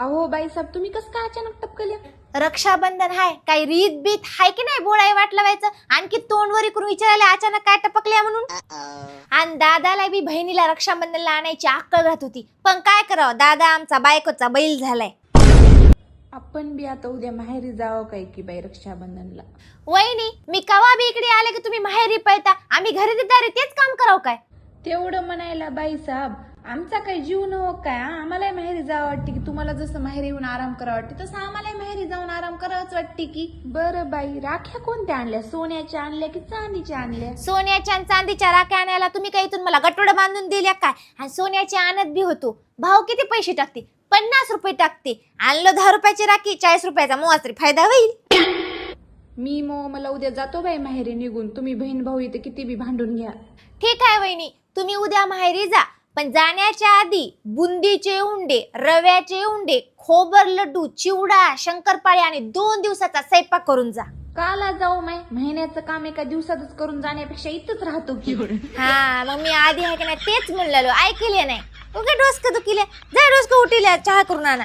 अहो बाईसाहेब तुम्ही कसं काय अचानक टपकल्या रक्षाबंधन हाय काही रीत बीत हाय की नाही बोळाय वाट लावायचं आणखी तोंडवरी करून विचारायला अचानक काय टपकल्या म्हणून? आणि दादाला बी बहिणीला रक्षाबंधनला आणायची अक्कल राहत होती. पण काय करावं? दादा आमचा बायकोचा बैल झालाय. आपण बी आता उद्या माहेरी जावं काय की बाई रक्षाबंधनला? वहिनी मी कवा बी इकडे आले की तुम्ही माहेरी पळता? आम्ही घरी दारी तेच काम करावं काय? तेवढं म्हणायला बाईसाहेब आमचा काही जीव न हो काय हा? आम्हालाही माहेरी जावं वाटते की तुम्हाला जसं माहेरी येऊन आराम करा वाटते तसं आम्हालाही माहेरी जाऊन आराम करावंच वाटते की. बरं बाई राख्या कोणत्या आणल्या? सोन्याच्या आणल्या की चांदीच्या आणल्या? सोन्याच्या आणि चांदीच्या राख्या आणायला तुम्ही काही इथून मला गटोड बांधून दिल्या काय? आणि सोन्याची आणत बी होतो. भाव किती पैसे टाकते? पन्नास रुपये टाकते. आणलं दहा रुपयाची राखी चाळीस रुपयाचा मोज तरी फायदा होईल. मी मग मला उद्या जातो बाई माहेरी निघून. तुम्ही बहीण भाऊ इथे किती बी भांडून घ्या. ठीक आहे वहिनी. तुम्ही उद्या माहेरी जा. पण जाण्याच्या आधी बुंदीचे उंडे रव्याचे उंडे खोबर लड्डू चिवडा शंकरपाळे आणि दोन दिवसाचा स्वयंपाक करून जा. काला जाऊ माय महिन्याचं काम एका दिवसातच करून जाण्यापेक्षा इथंच राहतो की. हा मग मी आधी आहे की नाही तेच म्हणलेलो ऐकले नाही? उगे डोसकं दुखिले. जा डोसकं उठिले चहा करून आणा.